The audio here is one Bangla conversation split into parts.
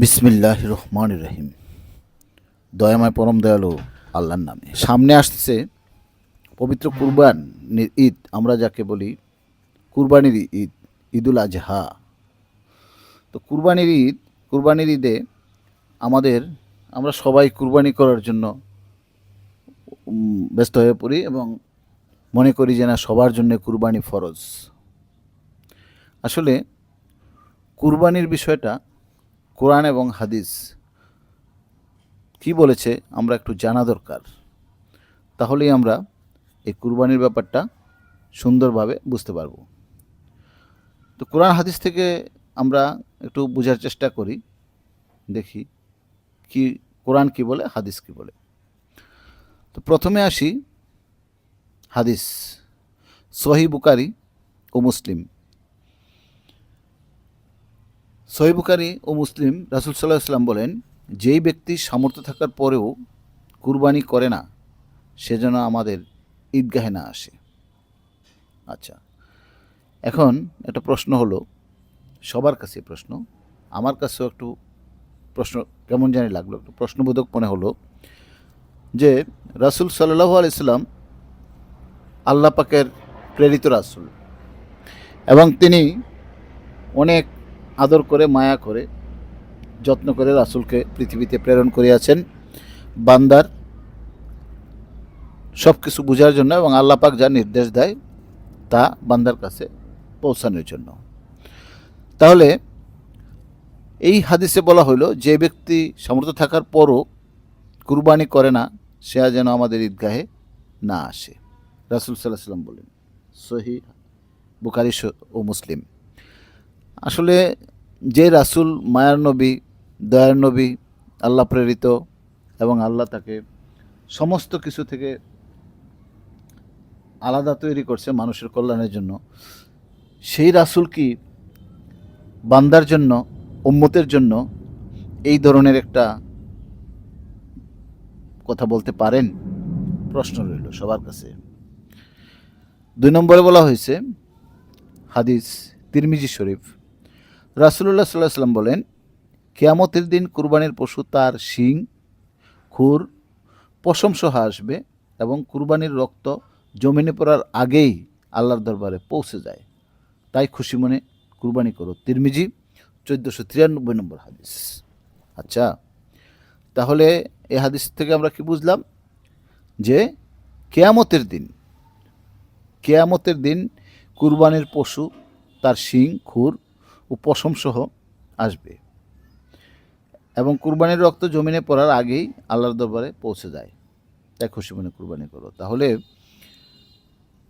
বিসমিল্লাহ রহমান রহিম। দয়াময় পরম দয়ালু আল্লাহর নামে। সামনে আসতেছে পবিত্র কুরবান ঈদ। আমরা যাকে বলি কুরবানির ঈদ, ঈদুল আজহা। তো কুরবানির ঈদ, কুরবানির ঈদে আমাদের, আমরা সবাই কুরবানি করার জন্য ব্যস্ত হয়ে পড়ি এবং মনে করি যে না, সবার জন্য কুরবানি ফরজ। আসলে কুরবানির বিষয়টা কোরআন এবং হাদিস। কি বলেছে? আমরা একটু জানা দরকার। তাহলেই আমরা এই কুরবানির ব্যাপারটা সুন্দরভাবে বুঝতে পারব। তো কোরআন, হাদিস থেকে আমরা একটু বোঝার চেষ্টা করি। দেখি কি, কোরআন কি বলে, হাদিস কি বলে। তো প্রথমে আসি হাদিস। সহি বুকারি ও মুসলিম। সহি বুখারী ও মুসলিম রাসুল সাল্লাহ ইসলাম বলেন, যেই ব্যক্তি সামর্থ্য থাকার পরেও কুরবানি করে না, সে যেন আমাদের ঈদগাহে না আসে। আচ্ছা এখন একটা প্রশ্ন হলো, সবার কাছে প্রশ্ন, আমার কাছেও একটু প্রশ্ন, কেমন জানি লাগল, একটু প্রশ্নবোধক মনে হলো যে, রাসুল সাল্লাহ আলাইসাল্লাম আল্লাহ পাকের প্রেরিত রাসুল এবং তিনি অনেক আদর করে, মায়া করে, যত্ন করে রাসুলকে পৃথিবীতে প্রেরণ করিয়াছেন। বান্দার সব কিছু বোঝার জন্য এবং আল্লাপাক যা নির্দেশ দেয়, তা বান্দার কাছে পৌঁছানোর জন্য। তাহলে এই হাদিসে বলা হলো যে ব্যক্তি সামর্থ্য থাকার পরও কুরবানি করে না, সে যেন আমাদের ঈদগাহে না আসে। রাসুল সাল্লাহ সাল্লাম বলেন সহি বুখারি স- ও মুসলিম। আসলে যে রাসুল মায়ার নবী, দয়ার নবী, আল্লাহ প্রেরিত এবং আল্লাহ তাকে সমস্ত কিছু থেকে আলাদা তৈরি করছে মানুষের কল্যাণের জন্য, সেই রাসুল কি বান্দার জন্য, উম্মতের জন্য এই ধরনের একটা কথা বলতে পারেন? প্রশ্ন রইল সবার কাছে। দুই নম্বরে বলা হয়েছে, হাদিস তিরমিজি শরীফ। রাসুল্লাহ সাল্লাহ সাল্লাম বলেন, কেয়ামতের দিন কুরবানির পশু তার শিং, খুর, পশম সহ আসবে এবং কুরবানির রক্ত জমিনে পড়ার আগেই আল্লাহর দরবারে পৌঁছে যায়। তাই খুশি মনে কুরবানি করো। তিরমিজি, চোদ্দোশো তিরানব্বই নম্বর হাদিস। আচ্ছা তাহলে এই হাদিস থেকে আমরা কি বুঝলাম? যে কেয়ামতের দিন কেয়ামতের দিন কুরবানির পশু, তার শিং, খুর ও পশম সহ আসবে। এবং কুরবানির রক্ত জমিনে পড়ার আগেই আল্লাহর দরবারে পৌঁছে যায়। তাই খুশি মনে কুরবানি করো। তাহলে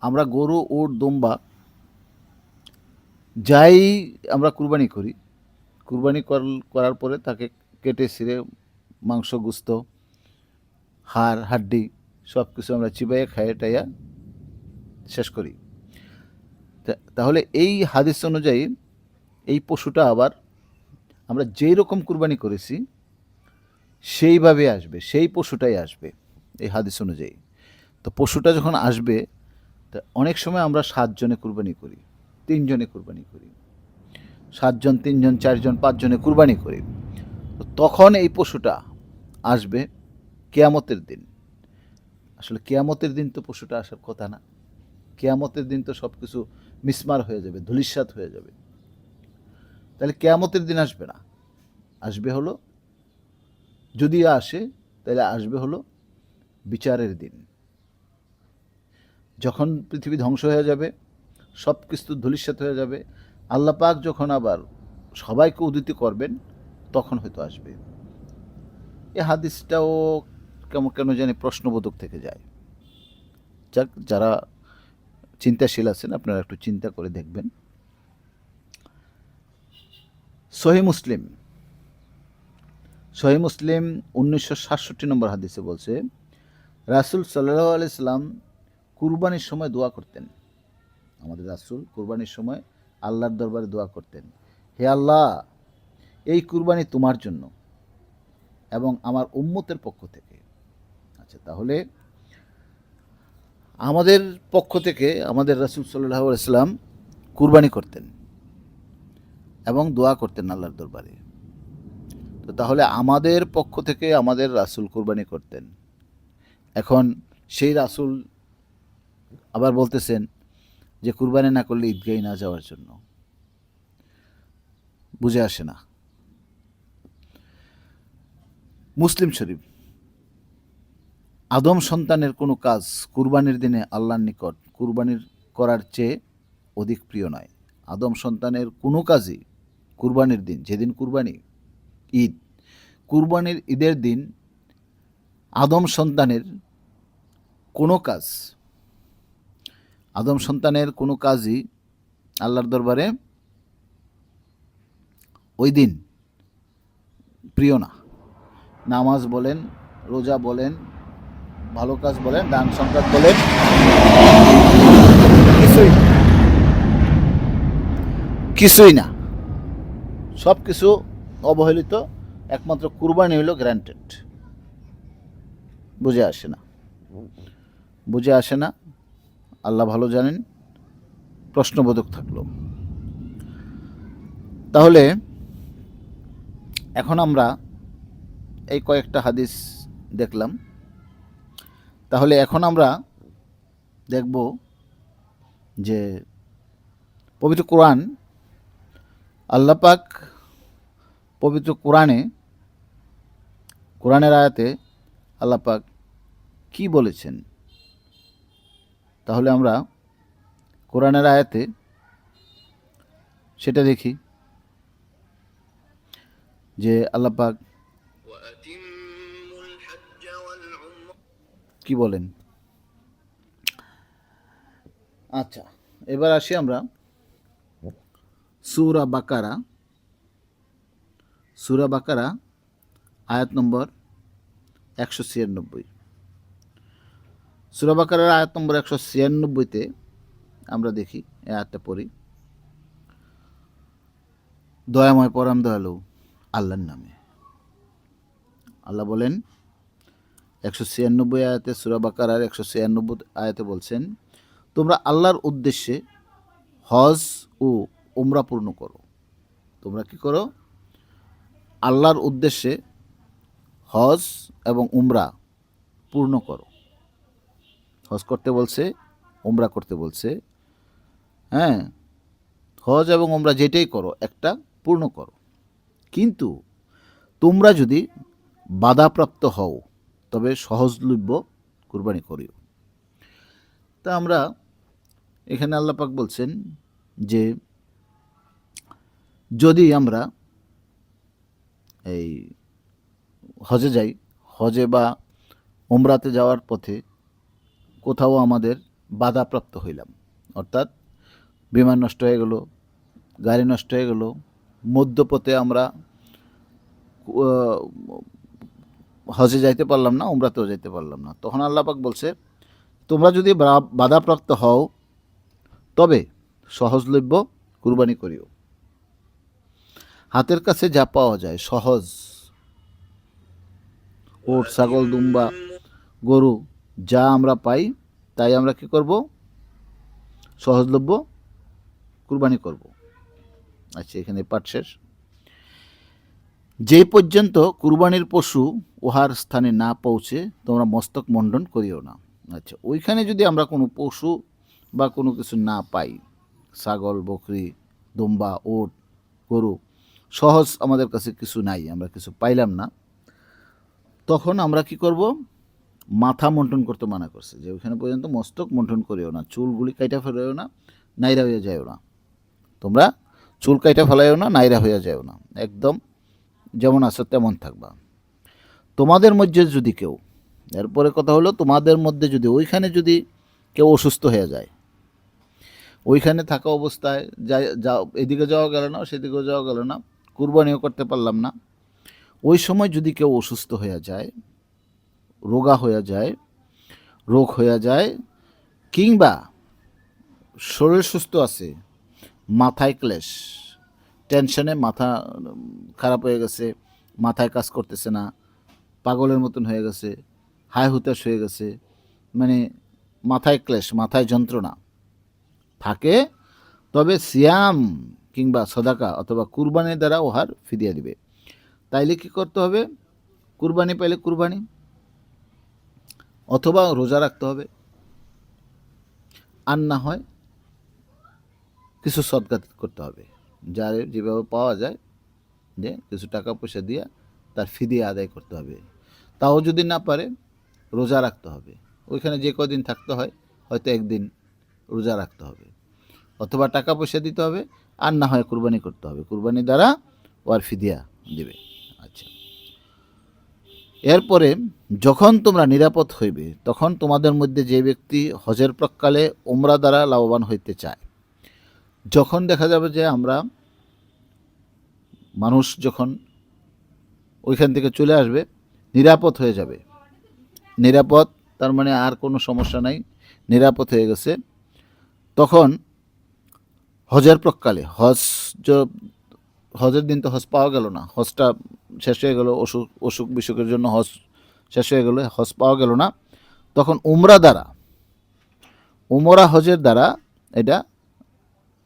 আমরা গরু, উট, দুম্বা যাই আমরা কুরবানি করি। কুরবানি কর- করার পরে তাকে কেটে, ছিঁড়ে, মাংস, গুস্ত, হাড়, হাড্ডি সব কিছু আমরা চিবাইয়ে, খাইয়ে, টাইয়া শেষ করি। তাহলে এই হাদিস অনুযায়ী এই পশুটা আবার আমরা যেই রকম কুরবানি করেছি, সেইভাবে আসবে, সেই পশুটাই আসবে এই হাদিস অনুযায়ী। তো পশুটা যখন আসবে, তা অনেক সময় আমরা সাতজনে কুরবানি করি, তিনজনে কুরবানি করি। সাতজন, তিনজন, চারজন, পাঁচজনে কুরবানি করি। তো তখন এই পশুটা আসবে কেয়ামতের দিন। আসলে কেয়ামতের দিন তো পশুটা আসার কথা না। কেয়ামতের দিন তো সব কিছু মিসমার হয়ে যাবে, ধুলিস্বাত হয়ে যাবে। তাহলে কেয়ামতের দিন আসবে না। আসবে হলো, যদি আসে, তাহলে আসবে হলো বিচারের দিন। যখন পৃথিবী ধ্বংস হয়ে যাবে সব কিছু ধুলিস্বাত হয়ে যাবে, আল্লাহ পাক যখন আবার সবাইকে উদিত করবেন, তখন হয়তো আসবে। এ হাদিসটাও কেমন কেন জানি প্রশ্নবোধক থেকে যায়। যাক, যারা চিন্তাশীল আছেন, আপনারা একটু চিন্তা করে দেখবেন। সহি মুসলিম। সহি মুসলিম উনিশশো সাতষট্টি নম্বর হাদিসে বলছে, রাসুল সাল্লাহ আলাইসাল্লাম কুরবানির সময় দোয়া করতেন। আমাদের রাসুল কুরবানির সময় আল্লাহর দরবারে দোয়া করতেন। হে আল্লাহ, এই কুরবানি তোমার জন্য এবং আমার উম্মতের পক্ষ থেকে। আচ্ছা তাহলে আমাদের পক্ষ থেকে আমাদের রাসুল সাল্লাহ আলাইসাল্লাম কুরবানি করতেন। এবং দোয়া করতেন আল্লাহর দরবারে। তো তাহলে আমাদের পক্ষ থেকে আমাদের রাসূল কোরবানি করতেন। এখন সেই রাসূল আবার বলতেছেন যে, কুরবানি না করলে ঈদগাহি না যাওয়ার জন্য। বুঝে আসে না। মুসলিম শরীফ, আদম সন্তানের কোনো কাজ কুরবানির দিনে আল্লাহর নিকট কুরবানির করার চেয়ে অধিক প্রিয় নয়। আদম সন্তানের কোনো কাজই কুরবানির দিন, যেদিন কুরবানি, ঈদ। কুরবানির ঈদের দিন আদম সন্তানের কোনো কাজ, আদম সন্তানের কোনো কাজই আল্লাহর দরবারে ওই দিন প্রিয় না। নামাজ বলেন, রোজা বলেন, ভালো কাজ বলেন, দান সংক্রাত বলেন, কিছুই কিছুই না। সব কিছু অবহেলিত, একমাত্র কুরবানি হইল গ্র্যান্টেড বুঝে আসে না। বুঝে আসে না। আল্লাহ ভালো জানেন, প্রশ্নবোধক থাকল। তাহলে এখন আমরা এই কয়েকটা হাদিস দেখলাম। তাহলে এখন আমরা দেখব যে পবিত্র কোরআন আল্লাপাক পবিত্র কোরআনে, কোরআনের আয়াতে আল্লাপাক কি বলেছেন? তাহলে আমরা কোরআনের আয়াতে সেটা দেখি। যে আল্লাপাক কি বলেন? আচ্ছা এবার আসি আমরা সুরা বাকারা সুরা বাকারা, আয়াত নম্বর একশো ছিয়ানব্বই। সুরা বাকারার আয়াত নম্বর একশো ছিয়ানব্বইতে আমরা দেখি, এই আয়াতটা পড়ি। দয়াময় পরাম দয়ালু, আল্লাহর নামে। আল্লাহ বলেন, একশো ছিয়ানব্বই আয়াতে, সুরা বাকারার একশো ছিয়ানব্বই আয়াতে বলছেন, তোমরা আল্লাহর উদ্দেশ্যে হজ ও উমরা পূর্ণ করো। তোমরা কি করো? আল্লাহর উদ্দেশ্যে হজ এবং উমরা পূর্ণ করো। হজ করতে বলছে, উমরা করতে বলছে। হ্যাঁ হজ এবং উমরা যেটাই করো, একটা পূর্ণ করো। কিন্তু তোমরা যদি বাধাপ্রাপ্ত হও, তবে সহজলভ্য কুরবানি করিও। তা আমরা এখানে আল্লাপাক বলছেন যে যদি আমরা এই হজে যাই, হজে বা উমরাতে যাওয়ার পথে কোথাও আমাদের বাধাপ্রাপ্ত হইলাম। অর্থাৎ বিমান নষ্ট হয়ে গেল, গাড়ি নষ্ট হয়ে গেল, মধ্যপথে আমরা হজে যাইতে পারলাম না, উমরাতেও যাইতে পারলাম না। তখন আল্লাপাক বলছে, তোমরা যদি বাধাপ্রাপ্ত হও, তবে সহজলভ্য কুরবানি করিও। হাতের কাছে যা পাওয়া যায়, সহজ। ওট, ছাগল, দুম্বা, গরু, যা আমরা পাই, তাই আমরা কি করব? সহজলভ্য কুরবানি করব। আচ্ছা এখানে পাঠ শেষ। যে পর্যন্ত কুরবানির পশু উহার স্থানে না পৌঁছে, তোমরা মস্তক মণ্ডন করিও না। আচ্ছা ওইখানে যদি আমরা কোনো পশু বা কোনো কিছু না পাই, ছাগল, বকরি, দুম্বা, ওট, গরু সহজ আমাদের কাছে কিছু নাই, আমরা কিছু পাইলাম না। তখন আমরা কি করব? মাথা মন্টন করতে মানা করছে যে ওইখানে পর্যন্ত মস্তক মন্টন করিও না, চুলগুলি কাইটা ফেলাইও না, নাইরা হয়ে যায়ও না। তোমরা চুল কাইটা ফেলাইও না, নাইরা হয়ে যায়ও না। একদম যেমন আছো তেমন থাকবা। তোমাদের মধ্যে যদি কেউ, এরপরে কথা হলো তোমাদের মধ্যে যদি, ওইখানে যদি কেউ অসুস্থ হয়ে যায়, ওইখানে থাকা অবস্থায় যা যা এদিকে যাওয়া গেল না, সেদিকেও যাওয়া গেল না কুরবানিও করতে পারলাম না। ওই সময় যদি কেউ অসুস্থ হয়ে যায়, রোগা হয়ে যায়, রোগ হয়ে যায়, কিংবা শরীর সুস্থ আছে, মাথায় ক্লেশ টেনশনে মাথা খারাপ হয়ে গেছে, মাথায় কাজ করতেছে না, পাগলের মতন হয়ে গেছে, হাই হুতাশ হয়ে গেছে মানে মাথায় ক্লেশ, মাথায় যন্ত্রণা থাকে, তবে সিয়াম কিংবা সদাকা অথবা কুরবানির দ্বারা ওহার ফিরিয়ে দিবে। তাইলে কি করতে হবে? কুরবানি পাইলে কুরবানি, অথবা রোজা রাখতে হবে। আর না হয় কিছু সদকাত করতে হবে। যার যেভাবে পাওয়া যায়, যে কিছু টাকা পয়সা দিয়ে তার ফিদিয়ে আদায় করতে হবে। তাও যদি না পারে, রোজা রাখতে হবে। ওইখানে যে কদিন থাকতে হয়, হয়তো একদিন রোজা রাখতে হবে। অথবা টাকা পয়সা দিতে হবে, আর না হয় কুরবানি করতে হবে। কুরবানি দ্বারা ওয়ার ফিদিয়া দেবে। আচ্ছা। এরপরে যখন তোমরা নিরাপদ হইবে, তখন তোমাদের মধ্যে যে ব্যক্তি হজের প্রকালে ওমরা দ্বারা লাভবান হইতে চায়, যখন দেখা যাবে যে আমরা মানুষ যখন ওইখান থেকে চলে আসবে, নিরাপদ হয়ে যাবে। নিরাপদ, তার মানে আর কোনো সমস্যা নাই, নিরাপদ হয়ে গেছে। তখন হজের প্রকালে হজ হজের দিন তো হজ পাওয়া গেল না, হজটা শেষ হয়ে গেল, অসুখ অসুখ বিসুখের জন্য হজ শেষ হয়ে গেল, হজ পাওয়া গেল না, তখন উমরা দ্বারা, উমরা হজের দ্বারা এটা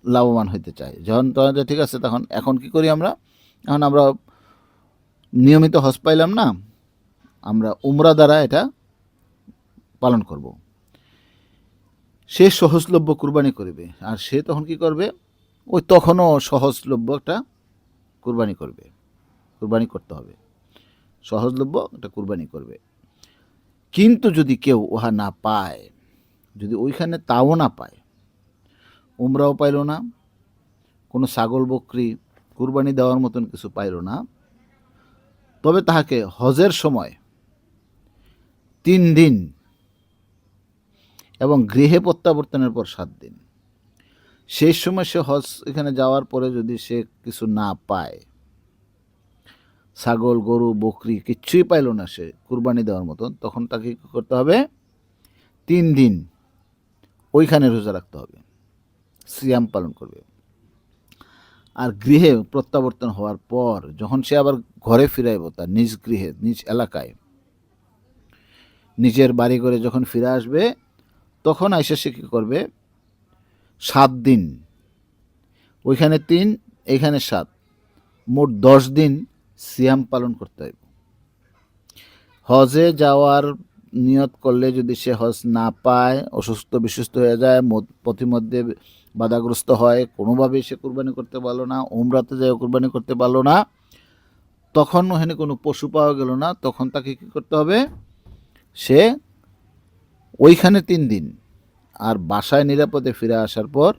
লাভবান হইতে চাই যখন তখন ঠিক আছে, তখন এখন কি করি আমরা? এখন আমরা নিয়মিত হজ পাইলাম না, আমরা উমরা দ্বারা এটা পালন করব। সে সহজলভ্য কুরবানি করবে। আর সে তখন কি করবে? ওই তখনও সহজলভ্য একটা কুরবানি করবে। কুরবানি করতে হবে। সহজলভ্য একটা কুরবানি করবে। কিন্তু যদি কেউ উহা না পায়, যদি ওইখানে তাও না পায়, উমরাও পাইল না, কোনো ছাগল বকরি কুরবানি দেওয়ার মতন কিছু পাইল না, তবে তাহাকে হজের সময় তিন দিন এবং গৃহে প্রত্যাবর্তনের পর সাত দিন। সেই সময় সে হজ এখানে যাওয়ার পরে যদি সে কিছু না পায়, ছাগল, গরু, বকরি কিচ্ছুই পাইল না সে কুরবানি দেওয়ার মতন, তখন তাকে কী করতে হবে? তিন দিন ওইখানে রোজা রাখতে হবে, সিয়াম পালন করবে। আর গৃহে প্রত্যাবর্তন হওয়ার পর যখন সে আবার ঘরে ফিরাইব তার নিজ গৃহে, নিজ এলাকায়, নিজের বাড়ি ঘরে যখন ফিরে আসবে তখন আইসা সে কী করবে? সাত দিন। ওইখানে তিন এইখানে সাত। মোট দশ দিন সিয়াম পালন করতে হবে হজে যাওয়ার নিয়ত করলে যদি সে হজ না পায়, অসুস্থ বিসুস্থ হয়ে যায় পথিমধ্যে বাধাগ্রস্ত হয়, কোনোভাবেই সে কুরবানি করতে পারল না, উমরাতে যায় কুরবানি করতে পারল না, তখন ওখানে কোনো পশু পাওয়া গেল না, তখন তাকে কী করতে হবে? সে ওইখানে তিন দিন। আর বাসায় নিরাপদে ফিরে আসার পর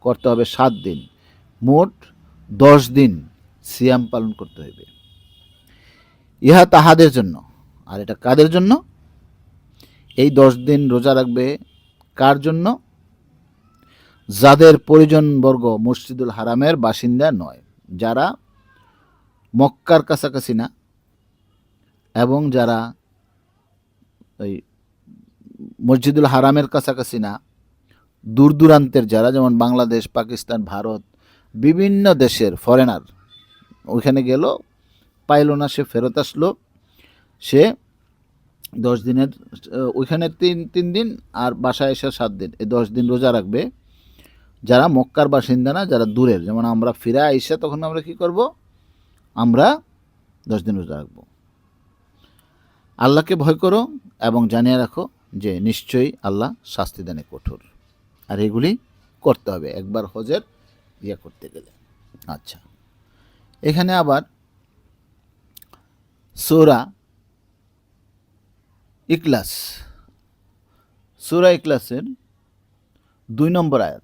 করতে হবে সাত দিন। মোট দশ দিন সিয়াম পালন করতে হইবে। ইহা তাহাদের জন্য। আর এটা কাদের জন্য? এই দশ দিন রোজা রাখবে কার জন্য? যাদের পরিজনবর্গ মসজিদুল হারামের বাসিন্দা নয়, যারা মক্কার কাছাকাছি না, এবং যারা ওই মসজিদুল হারামের কাছাকাছি না দূর দূরান্তের যারা, যেমন বাংলাদেশ, পাকিস্তান, ভারত, বিভিন্ন দেশের ফরেনার ওইখানে গেল, পাইল না, সে ফেরত আসলো, সে দশ দিনের, ওইখানে তিন তিন দিন আর বাসায় এসে সাত দিন, এই দশ দিন রোজা রাখবে। যারা মক্কার বাসিন্দা না, যারা দূরের, যেমন আমরা ফিরে আইসা, তখন আমরা কি করব? আমরা দশ দিন রোজা রাখব। আল্লাহকে ভয় করো এবং জানিয়ে রাখো যে নিশ্চয়ই আল্লাহ শাস্তি দানে কঠোর। আর এগুলি করতে হবে। একবার হজের ইয়ে করতে গেলে। আচ্ছা। এখানে আবার সোরা ইকলাস সুরা ইকলাসের দুই নম্বর আয়াত।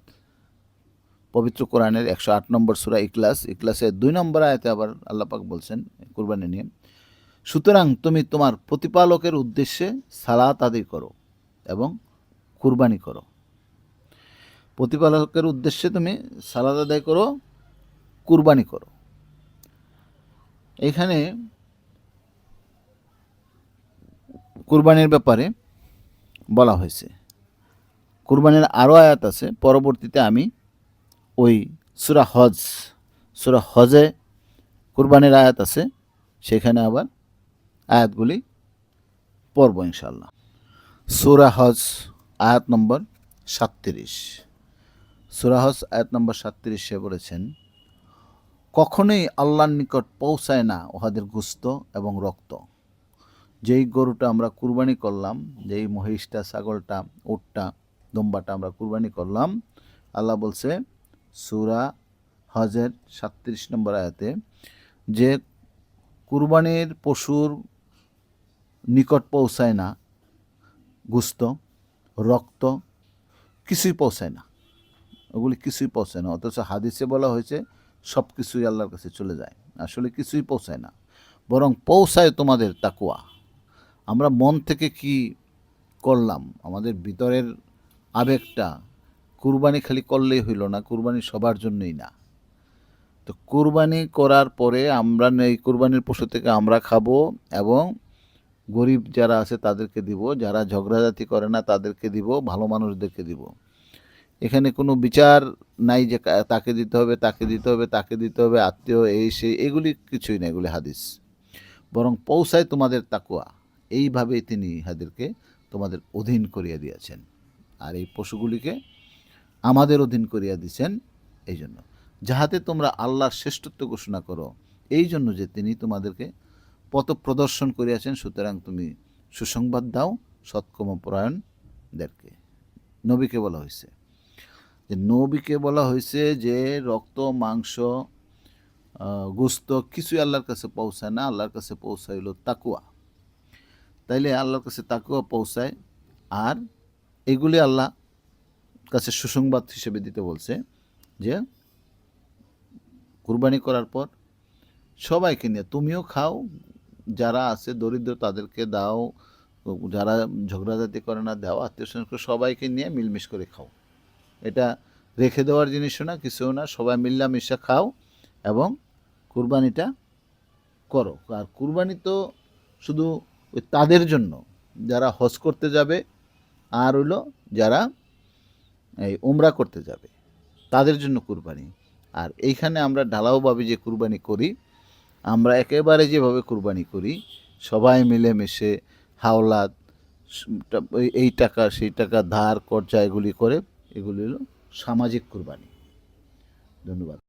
পবিত্র কোরআনের একশো আট নম্বর সুরা ইকলাস ইকলাসের দুই নম্বর আয়াতে আবার আল্লাপাক বলছেন, কুরবানি নিয়ে, সুতরাং তুমি তোমার প্রতিপালকের উদ্দেশ্যে সালাত আদায় করো। এবং কুরবানি করো। প্রতিপালকের উদ্দেশ্যে তুমি সালাদ আদায় করো, কুরবানি করো। এখানে কুরবানির ব্যাপারে বলা হয়েছে। কুরবানির আরও আয়াত আছে, পরবর্তীতে আমি ওই সুরা হজ, সুরা হজে কুরবানির আয়াত আছে, সেখানে আবার আয়াতগুলি পড়ব ইনশাল্লাহ সুরা হজ আয়াত নম্বর সাতত্রিশ। সুরা হজ আয়াত নম্বর সাতত্রিশে বলেছেন, কখনোই আল্লাহর নিকট পৌঁছায় না উহাদের গুস্ত এবং রক্ত। যেই গরুটা আমরা কুরবানি করলাম, যেই মহিষটা, ছাগলটা, উটটা, দম্বাটা আমরা কুরবানি করলাম, আল্লাহ বলছে, সুরা হজের সাতত্রিশ নম্বর আয়াতে যে কুরবানির পশুর নিকট পৌঁছায় না গুস্ত, রক্ত, কিছুই পৌঁছায় না। ওগুলি কিছুই পৌঁছায় না, অথচ হাদিসে বলা হয়েছে সব কিছুই আল্লাহর কাছে চলে যায়। আসলে কিছুই পৌঁছায় না, বরং পৌঁছায় তোমাদের তাকুয়া আমরা মন থেকে কি করলাম? আমাদের ভিতরের আবেগটা কুরবানি খালি করলেই হইল না, কুরবানি সবার জন্যই না। তো কুরবানি করার পরে আমরা, এই কুরবানির পশু থেকে আমরা খাব এবং গরিব যারা আছে তাদেরকে দিব, যারা ঝগড়াঝাতি করে না তাদেরকে দিব, ভালো মানুষদেরকে দিব। এখানে কোনো বিচার নাই যে তাকে দিতে হবে, তাকে দিতে হবে, তাকে দিতে হবে, আত্মীয় এই, সেই, এগুলি কিছুই না এগুলি হাদিস। বরং পৌঁছায় তোমাদের তাকুয়া এইভাবেই তিনি ইহাদেরকে তোমাদের অধীন করিয়া দিয়েছেন। আর এই পশুগুলিকে আমাদের অধীন করিয়া দিছেন এই জন্য যাহাতে তোমরা আল্লাহর শ্রেষ্ঠত্ব ঘোষণা করো এই জন্য যে তিনি তোমাদেরকে পথ প্রদর্শন করিয়াছেন, সুতরাং তুমি সুসংবাদ দাও সৎকর্মপরায়ণদেরকে নবীকে বলা হয়েছে যে নবীকে বলা হয়েছে যে রক্ত, মাংস গোস্ত কিছুই আল্লাহর কাছে পৌঁছায় না, আল্লাহর কাছে পৌঁছাইল তাকুয়া তাইলে আল্লাহর কাছে তাকুয়া পৌঁছায়, আর এগুলি আল্লাহ কাছে সুসংবাদ হিসেবে দিতে বলছে যে কুরবানি করার পর সবাইকে নিয়ে তুমিও খাও যারা আছে দরিদ্র তাদেরকে দাও, যারা ঝগড়াঝাতি করে না দাও, আত্মীয় স্বজন সবাইকে নিয়ে মিলমিশ করে খাও। এটা রেখে দেওয়ার জিনিসও না, কিছুও না, সবাই মিল্লামিশা খাও এবং কুরবানিটা করো। আর কুরবানি তো শুধু ওই তাদের জন্য, যারা হজ করতে যাবে, আর হইল যারা এই উমরা করতে যাবে, তাদের জন্য কুরবানি। আর এইখানে আমরা ঢালাওভাবে যে কুরবানি করি আমরা একেবারে যেভাবে কুরবানি করি, সবাই মিলেমিশে হাওলাত এই- টাকা, সেই টাকা ধার কর্জা এগুলি করে, এগুলি হলো সামাজিক কুরবানি। ধন্যবাদ।